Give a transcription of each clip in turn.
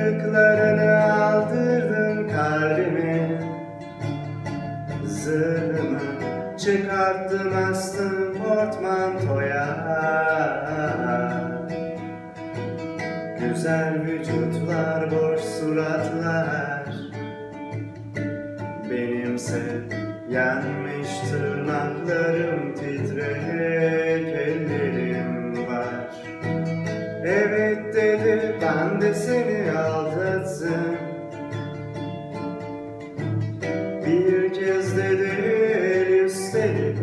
Kırıklarını aldırdın kalbimi Zırhımı çıkarttın astın portmantoya Güzel vücutlar, boş suratlar. Benimse yenmiş tırnaklarım Ben de seni aldattım Bir kez el üstelik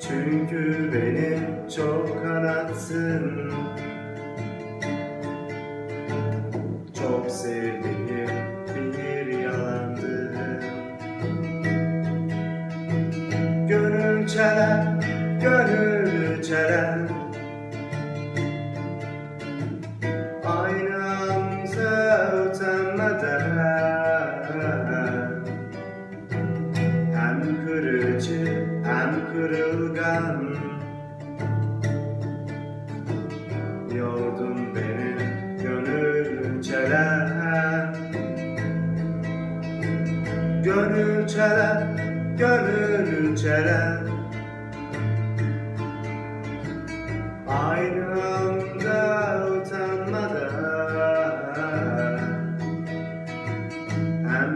Çünkü beni çok kanattın Çok sevdiğim bir yalandı. Gönül çelen, gönül çelen kırılgan. Yordun beni gönül çelen. Gönül çelen, gönül çelen. Aynı anda utanmadan. Hem